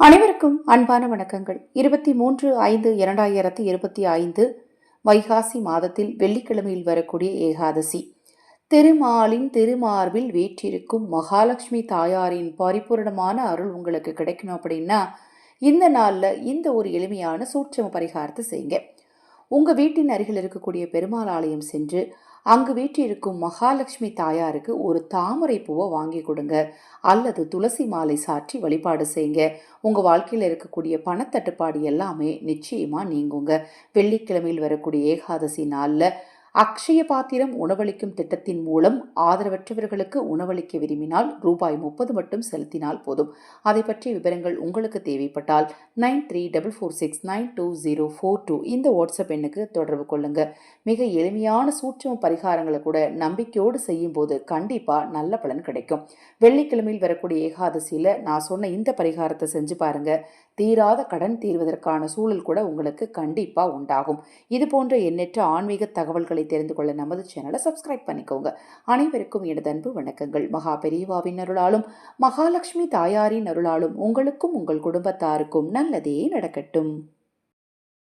அனைவருக்கும் அன்பான வணக்கங்கள். இருபத்தி மூன்று ஐந்து இரண்டாயிரத்தி இருபத்தி ஐந்து வைகாசி மாதத்தில் வெள்ளிக்கிழமையில் வரக்கூடிய ஏகாதசி. திருமாலின் திருமார்பில் வீற்றிருக்கும் மகாலட்சுமி தாயாரின் பரிபூரணமான அருள் உங்களுக்கு கிடைக்கணும் அப்படின்னா இந்த நாளில் இந்த ஒரு எளிமையான சூட்சம பரிகாரத்தை செய்யுங்க. உங்கள் வீட்டின் அருகில் இருக்கக்கூடிய பெருமாள் ஆலயம் சென்று அங்கு வீற்றிருக்கும் மகாலட்சுமி தாயாருக்கு ஒரு தாமரை பூவை வாங்கி கொடுங்க. அல்லது துளசி மாலை சாற்றி வழிபாடு செய்யுங்க. உங்கள் வாழ்க்கையில் இருக்கக்கூடிய பணத்தட்டுப்பாடு எல்லாமே நிச்சயமாக நீங்குங்க. வெள்ளிக்கிழமையில் வரக்கூடிய ஏகாதசி நாளில் அக்ஷய பாத்திரம் உணவளிக்கும் திட்டத்தின் மூலம் ஆதரவற்றவர்களுக்கு உணவளிக்க விரும்பினால் ரூபாய் முப்பது மட்டும் செலுத்தினால் போதும். அதை பற்றிய விவரங்கள் உங்களுக்கு தேவைப்பட்டால் nine three double four six nine two zero four two இந்த வாட்ஸ்அப் எண்ணுக்கு தொடர்பு கொள்ளுங்க. மிக எளிமையான சூட்சம பரிகாரங்களை கூட நம்பிக்கையோடு செய்யும் போது கண்டிப்பாக நல்ல பலன் கிடைக்கும். வெள்ளிக்கிழமையில் வரக்கூடிய ஏகாதசியில் நான் சொன்ன இந்த பரிகாரத்தை செஞ்சு பாருங்க. தீராத கடன் தீர்வதற்கான சூழல் கூட உங்களுக்கு கண்டிப்பாக உண்டாகும். இது போன்ற எண்ணற்ற ஆன்மீக தகவல்களை தகவல்களை தெரிந்து கொள்ள நமது சேனலை சப்ஸ்கிரைப் பண்ணிக்கோங்க. அனைவருக்கும் எனது அன்பு வணக்கங்கள். மகா பெரியவாவின் அருளாலும் மகாலட்சுமி தாயாரின் அருளாலும் உங்களுக்கும் உங்கள் குடும்பத்தாருக்கும் நல்லதே நடக்கட்டும்.